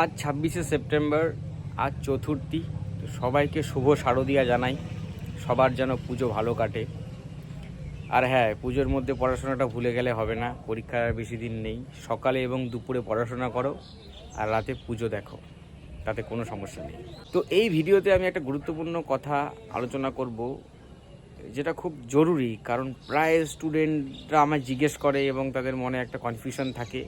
আজ ছাব্বিশে সেপ্টেম্বর, আজ চতুর্থী। সবাইকে শুভ শারদিয়া জানাই। সবার যেন পুজো ভালো কাটে। আর হ্যাঁ পুজোর মধ্যে পড়াশোনাটা ভুলে গেলে হবে না পরীক্ষার বেশি দিন নেই। সকালে এবং দুপুরে পড়াশোনা করো, আর রাতে পুজো দেখো, তাতে কোনো সমস্যা নেই। তো এই ভিডিওতে আমি একটা গুরুত্বপূর্ণ কথা আলোচনা করব, যেটা খুব জরুরি, কারণ প্রায় স্টুডেন্টরা আমায় জিজ্ঞেস করে এবং তাদের মনে একটা কনফিউশন থাকে।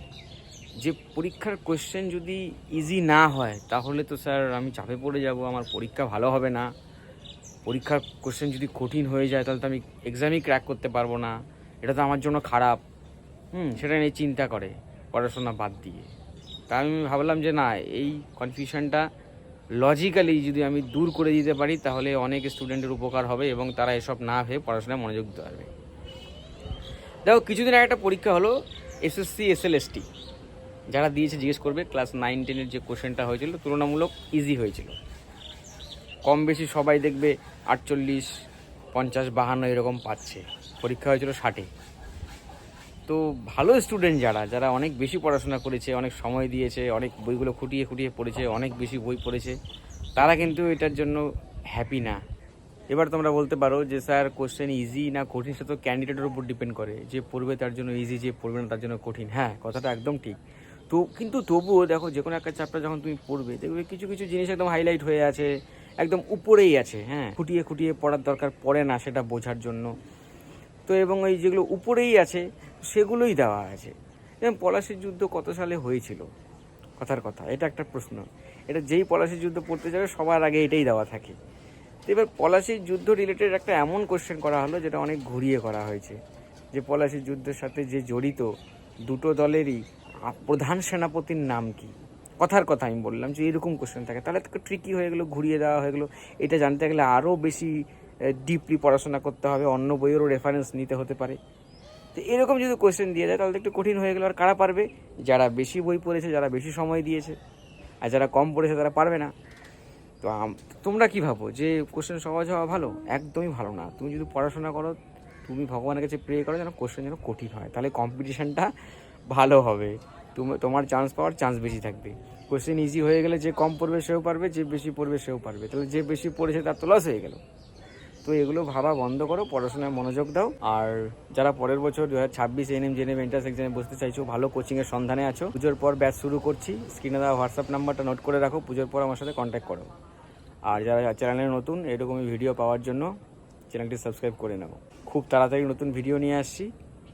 যে পরীক্ষার কোয়েশ্চেন যদি ইজি না হয়, তাহলে তো স্যার আমি চাপে পড়ে যাব, আমার পরীক্ষা ভালো হবে না। পরীক্ষার কোশ্চেন যদি কঠিন হয়ে যায়, তাহলে তো আমি এক্সামই ক্র্যাক করতে পারব না। এটা তো আমার জন্য খারাপ। হুম, সেটা নিয়ে চিন্তা করে, পড়াশোনা বাদ দিয়ে। তা আমি ভাবলাম যে না, এই কনফিউশনটা লজিক্যালি যদি আমি দূর করে দিতে পারি, তাহলে অনেক স্টুডেন্টের উপকার হবে এবং তারা এসব না ভেবে পড়াশোনায় মনোযোগ দিতে পারবে। দেখো, কিছুদিন আগে একটা পরীক্ষা হলো এসএসসি এসএলএসটি যারা দিয়েছে জিজ্ঞেস করবে ক্লাস নাইন টেনের যে কোশ্চেনটা হয়েছিল, তুলনামূলক ইজি হয়েছিল। কম বেশি সবাই দেখবে আটচল্লিশ, পঞ্চাশ, বাহান্ন এরকম পাচ্ছে। পরীক্ষা হয়েছিল ষাটে। তো ভালো স্টুডেন্ট যারা যারা অনেক বেশি পড়াশোনা করেছে, অনেক সময় দিয়েছে, অনেক বইগুলো খুঁটিয়ে খুঁটিয়ে পড়েছে, অনেক বেশি বই পড়েছে, তারা কিন্তু এটার জন্য হ্যাপি না। এবার তোমরা বলতে পারো যে, স্যার কোশ্চেন ইজি না কঠিন? সেটা তো ক্যান্ডিডেটের উপর ডিপেন্ড করে। যে পড়বে তার জন্য ইজি যে পড়বে না তার জন্য কঠিন। হ্যাঁ কথাটা একদম ঠিক। তো, কিন্তু তবুও দেখো যে কোনো একটা চ্যাপ্টার যখন তুমি পড়বে, দেখবে কিছু কিছু জিনিস একদম হাইলাইট হয়ে আছে, একদম উপরেই আছে হ্যাঁ? খুঁটিয়ে খুঁটিয়ে পড়ার দরকার পড়ে না সেটা বোঝার জন্য। তো এবং ওই যেগুলো উপরেই আছে, সেগুলোই দেওয়া আছে। যেমন পলাশির যুদ্ধ কত সালে হয়েছিল? কথার কথা, এটা একটা প্রশ্ন। এটা যেই পলাশির যুদ্ধ পড়তে যাবে, সবার আগে এটাই দেওয়া থাকে। তো এবার পলাশির যুদ্ধ রিলেটেড একটা এমন কোশ্চেন করা হলো, যেটা অনেক ঘুরিয়ে করা হয়েছে। যে পলাশির যুদ্ধের সাথে যে জড়িত দুটো দলেরই প্রধান সেনাপতির নাম কি? কথার কথা আমি বললাম যে এরকম কোশ্চেন থাকে। তাহলে তো ট্রিকি হয়ে গেলো, ঘুরিয়ে দেওয়া হয়ে গেলো। এটা জানতে গেলে আরও বেশি ডিপলি পড়াশোনা করতে হবে। অন্য বইয়েরও রেফারেন্স নিতে হতে পারে। তো এরকম যদি কোশ্চেন দিয়ে দেয়, তাহলে একটু কঠিন হয়ে গেলো। আর কারা পারবে? যারা বেশি বই পড়েছে, যারা বেশি সময় দিয়েছে। আর যারা কম পড়েছে, তারা পারবে না। তো তোমরা কি ভাবো যে কোশ্চেন সহজ হওয়া ভালো? একদমই ভালো না। তুমি যদি পড়াশোনা করো, তুমি ভগবানের কাছে প্রে করো যেন কোশ্চেন যেন কঠিন হয়। তাহলে কম্পিটিশনটা ভালো হবে। তোমার চান্স পাওয়ার চান্স বেশি থাকবে। কোশ্চেন ইজি হয়ে গেলে যে কম পড়বে সেও পারবে, যে বেশি পড়বে সেও পারবে। তাহলে যে বেশি পড়েছে তার তো লস হয়ে গেল। তো এগুলো ভাবা বন্ধ করো, পড়াশোনায় মনোযোগ দাও। আর যারা পরের বছর দু হাজার ছাব্বিশ এনএম জেনেম এন্ট্রান্স এক্সামে বসতে চাইছো, ভালো কোচিংয়ের সন্ধানে আছো, পুজোর পর ব্যাচ শুরু করছি। স্ক্রিনে দেওয়া হোয়াটসঅ্যাপ নাম্বারটা নোট করে রাখো, পুজোর পর আমার সাথে কন্ট্যাক্ট করো। আর যারা চ্যানেলে নতুন, এরকমই ভিডিও পাওয়ার জন্য চ্যানেলটি সাবস্ক্রাইব করে নেব খুব তাড়াতাড়ি নতুন ভিডিও নিয়ে আসছি।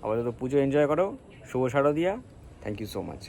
আপাতত পুজো এনজয় করো। শুভ শারদিয়া। Thank you so much